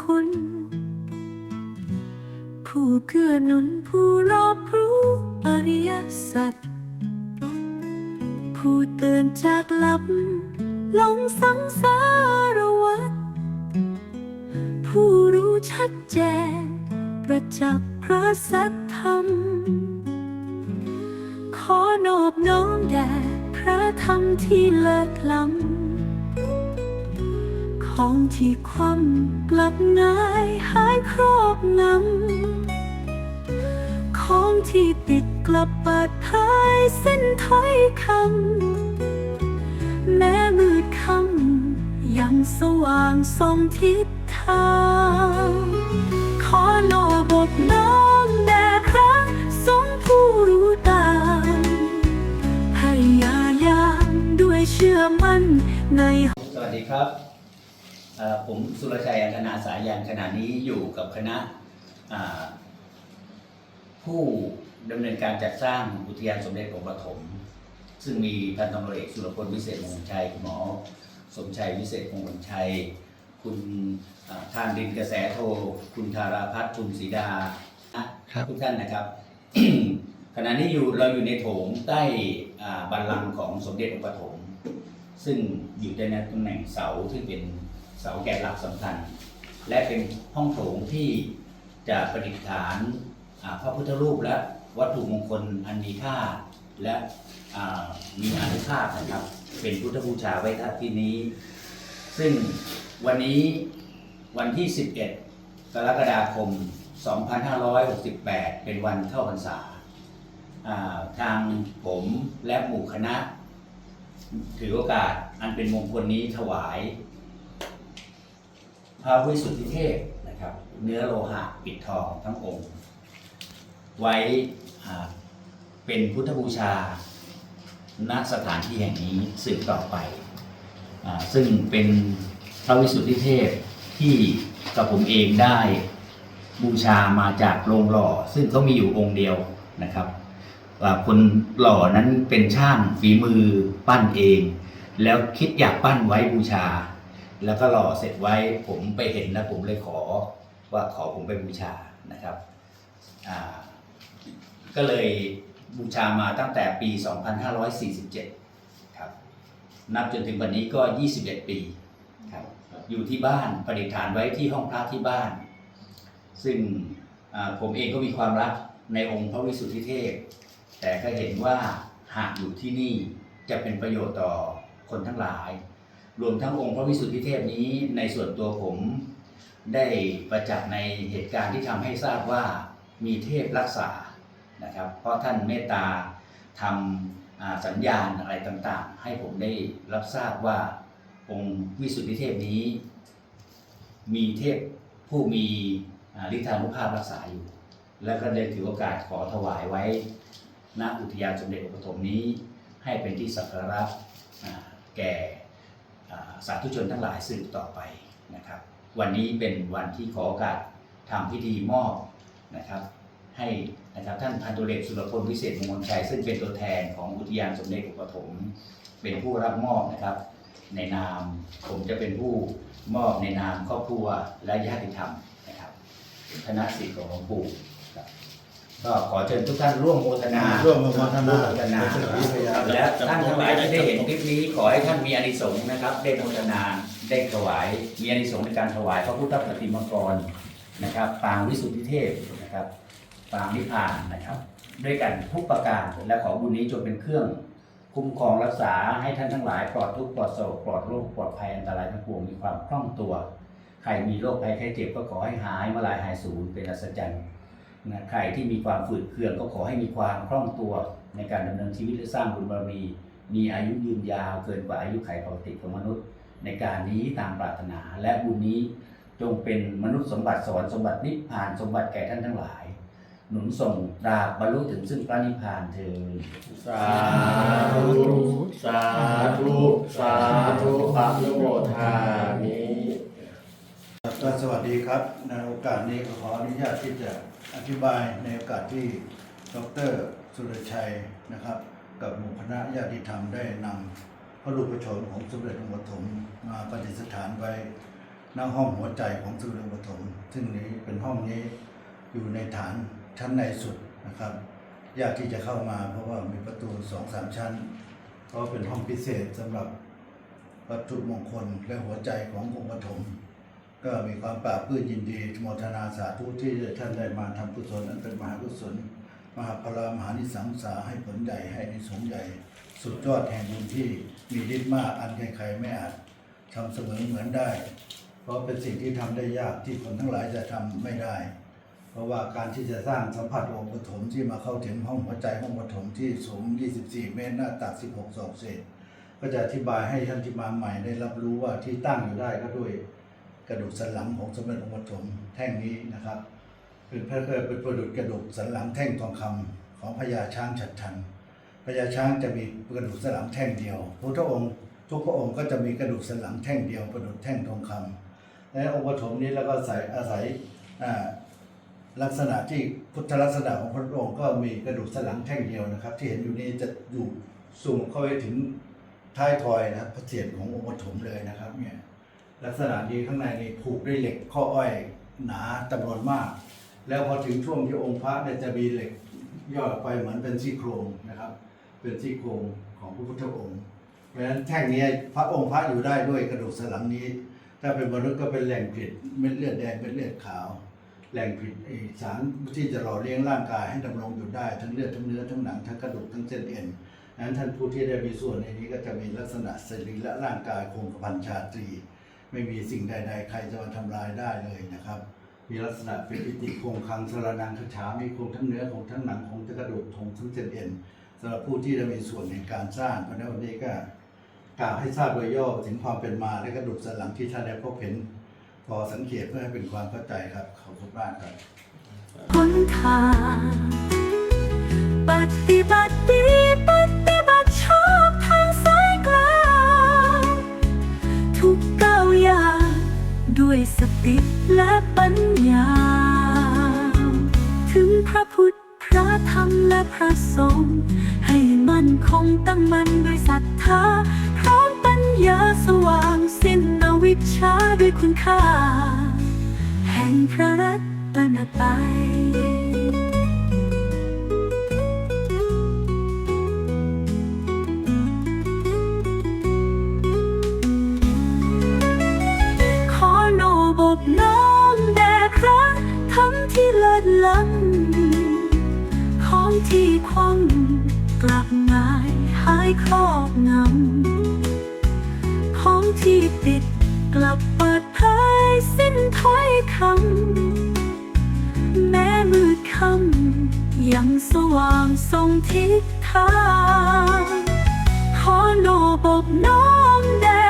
ผู้ทรงคุณ ผู้เกื้อหนุนผู้รอบรู้อริยสัจผู้เตือนจากหลับหลงสังสารวัฏผู้รู้ชัดแจ้งประจักษ์พระสัทธรรม ขอนอบน้อมแด่พระธรรมที่เลิศล้ำ ของที่ความกลับง่ายหายครอบงำของที่ติดกลับเปิดเผยเส้นถ้อยคำแม้มืดค่ำยังสว่างส่องทิศทางขอนอบทน้อมแด่พระสงฆ์ผู้รู้ตามพยายามด้วยเชื่อมั่นในสวัสดีครับ ผมสุรชัยอังคณาสายันขณะนี้อยู่กับคณะอ่าผู้ดำเนินการจัดสร้างอุทยานสมเด็จองค์ปฐมซึ่งมีพันตำรวจเอกสุรพลวิเศษมงคลชัยคุณหมอสมชัยวิเศษมงคลชัย คุณอ่าทานดินกระแสโท คุณธาราพัฒน์ชุมศรีดานะครับทุกท่านนะครับขณะนี้อยู่เราอยู่ในโถงใต้อ่าบัลลังก์ของสมเด็จองค์ปฐมซึ่งอยู่ในตำแหน่งเสาที่เป็น เสาแกนหลักสำคัญ และเป็นห้องโถงที่จะประดิษฐานพระพุทธรูปและวัตถุมงคลอันมีค่า และมีอานุภาพนะครับ เป็นพุทธบูชาไว้ณที่นี้ ซึ่งวันนี้วันที่ 11 กรกฎาคม 2568 เป็นวันเข้าพรรษา ทางผมและหมู่คณะ ถือโอกาสอันเป็นมงคลนี้ถวาย พระวิสุทธิเทพนะครับ เนื้อโลหะปิดทองทั้งองค์ ไว้เป็นพุทธบูชาณสถานที่แห่งนี้สืบต่อไปอซึ่งเป็นพระวิสุทธิเทพที่กับผมเองได้บูชามาจากโรงหล่อ ซึ่งเขามีอยู่องค์เดียวนะครับว่าคนหล่อนั้นเป็นช่างฝีมือปั้นเอง แล้วคิดอยากปั้นไว้บูชา แล้วก็หล่อเสร็จไว้ผมไปเห็นแล้วผมเลยขอว่าขอผมไปบูชานะครับ ก็เลยบูชามาตั้งแต่ปี 2547 ครับ นับจนถึงวันนี้ก็ 21 ปีครับ อยู่ที่บ้านประดิษฐานไว้ที่ห้องพระที่บ้าน ซึ่งผมเองก็มีความรักในองค์พระวิสุทธิเทพ แต่ก็เห็นว่าหากอยู่ที่นี่จะเป็นประโยชน์ต่อคนทั้งหลาย รวมทั้งองค์พระวิสุทธิเทพนี้ในส่วนตัวผมได้ประจักษ์ในเหตุการณ์ที่ทำให้ทราบว่ามีเทพรักษานะครับ เพราะท่านเมตตาทำสัญญาณอะไรต่างๆ ให้ผมได้รับทราบว่าองค์วิสุทธิเทพนี้ มีเทพผู้มีอ่าฤทธานุภาพรักษาอยู่ แล้วก็ได้ถือโอกาสขอถวายไว้ณอุทยานสมเด็จองค์ปฐมนี้ให้เป็นที่สักการะแก่ สาธุชนทั้งหลายสืบต่อไปนะครับ วันนี้เป็นวันที่ขอโอกาสทำพิธีมอบนะครับให้นะครับท่านพันตุเรศสุรพลวิเศษมงคลชัยซึ่งเป็นตัวแทนของอุทยานสมเด็จองค์ปฐมเป็นผู้รับมอบนะครับ ในนามผมจะเป็นผู้มอบในนามครอบครัวและญาติธรรมนะครับคณะศิษย์ของหลวงปู่ ก็ขอเชิญทุกท่านร่วมโมทนาร่วมโมทนาร่วมโมทนาและท่านทั้งหลายที่ได้เห็นคลิปนี้ขอให้ท่านมีอานิสงส์นะครับ ได้โมทนาได้ถวาย มีอานิสงส์ในการถวายพระพุทธปฏิมากรนะครับปางวิสุทธิเทพนะครับปางนิพพานนะครับ ด้วยกันทุกประการและขอบุญนี้จงเป็นเครื่อง คุ้มครองรักษาให้ท่านทั้งหลายปลอดทุกข์ปลอดโศกปลอดโรคปลอดภัยอันตรายทั้งปวงมีความคล่องตัว ใครมีโรคภัยไข้เจ็บก็ขอให้หายมาลายหายสูญเป็นอัศจรรย์ นะใครที่มีความฝืดเคืองก็ขอให้มีความคล่องตัวในการดำเนินชีวิตและสร้างบุญบารมี มีอายุยืนยาวเกินกว่าอายุไขปกติของมนุษย์ ในการนี้ตามปรารถนา และบุญนี้จงเป็นมนุษย์สมบัติสวรรค์สมบัตินิพพานสมบัติแก่ท่านทั้งหลาย หนุนส่งดาบบรรลุถึงซึ่งพระนิพพานเถิดสาธุสาธุสาธุปะโมทา ก็สวัสดีครับ ในโอกาสนี้ก็ขออนุญาตที่จะอธิบายในโอกาสที่ดรสุรชัยนะครับ กับหมู่คณะญาติธรรมได้นำพระรูปโฉมของสมเด็จองค์ปฐมมาประดิษฐานไว้ณห้องหัวใจของสุริยปฐมซึ่งนี้เป็นห้องนี้อยู่ในฐานชั้นในสุดนะครับยากที่จะเข้ามาเพราะว่ามีประตูสองสามชั้น เพราะเป็นห้องพิเศษสำหรับวัตถุมงคลและหัวใจขององค์ปฐม ก็มีความปราบปลื้มยินดีโมทนาสาธุที่ท่านได้มาทำกุศลนั้นเป็นมหากุศลมหาพลามหานิสังสาให้ผลใหญ่ให้นิสงใหญ่ สุดยอดแห่งบุญที่มีฤทธิ์มากอันใครๆไม่อาจทำเสมอเหมือนได้ เพราะเป็นสิ่งที่ทำได้ยากที่คนทั้งหลายจะทำไม่ได้ เพราะว่าการที่จะสร้างสัมผัสองค์ปฐมที่มาเข้าถึงห้องหัวใจห้องปฐมที่สูง 24 เมตรหน้าตัก 16ศอกเศษก็จะอธิบายให้ท่านที่มาใหม่ได้รับรู้ว่าที่ตั้งอยู่ได้ก็ด้วย กระดูกสันหลังของสมเด็จองค์ปฐมแท่งนี้นะครับเป็นพระเคยเป็นประดุจกระดูกสันหลังแท่งทองคำของพญาช้างฉัดชันพญาช้างจะมีกระดูกสันหลังแท่งเดียวพระองค์ทุกพระองค์ก็จะมีกระดูกสันหลังแท่งเดียวประดุจแท่งทองคำและองค์ปฐมนี้แล้วก็อาศัยอาศัยลักษณะที่พุทธลักษณะของพระองค์ก็มีกระดูกสันหลังแท่งเดียวนะครับ ที่เห็นอยู่นี้จะอยู่สูงเข้าไปถึงท้ายทอยนะครับพระเศียรขององค์ปฐมเลยนะครับเนี่ย ลักษณะนี้ข้างในนี่ผูกด้วยเหล็กข้ออ้อยหนาจำนวนมาก แล้วพอถึงช่วงที่องค์พระเนี่ยจะมีเหล็กย่อออกไปเหมือนเป็นซี่โครงนะครับ เป็นซี่โครงของพระพุทธองค์ เพราะฉะนั้นแท่งนี้พระองค์พระอยู่ได้ด้วยกระดูกสันหลังนี้ ถ้าเป็นมนุษย์ก็เป็นแหล่งผลิตเม็ดเลือดแดงเป็นเลือดขาว แหล่งผลิตสารที่จะหล่อเลี้ยงร่างกายให้ดำรงอยู่ได้ทั้งเลือดทั้งเนื้อทั้งหนังทั้งกระดูกทั้งเส้นเอ็นนั้นท่านผู้ที่ได้มีส่วนในนี้ก็จะมีลักษณะสรีระร่างกายคงกระพันชาตรี ไม่มีสิ่งใด ๆ ใครจะมาทำลายได้เลยนะครับ มีลักษณะเป็นอิติคงคังสรนังคาฉามีคงทั้งเนื้อคงทั้งหนังคงทั้งกระดูกคงทั้งเส้นเอ็นสำหรับผู้ที่ได้มีส่วนในการสร้างเพราะนั้นวันนี้ก็กล่าวให้ทราบโดยย่อถึงความเป็นมาและกระดูกสันหลังที่ท่านได้พบเห็น พอสังเกตเพื่อให้เป็นความเข้าใจครับขอบคุณมากครับหนทางปฏิบัติดี สติและปัญญา ถึงพระพุทธ พระธรรมและพระสงฆ์ให้มั่นคงตั้งมั่นด้วยศรัทธา พร้อมปัญญาสว่างสิ้นอวิชชาด้วยคุณค่า แห่งพระรัตนตรัย เลิศล้ำของที่คว่ำกลับงายหายครอบงำของที่ปิดกลับเปิดเผยสิ้นถ้อยคำแม้มืดค่ำยังสว่างทรงทิศทางขอโนบกน้อมแดง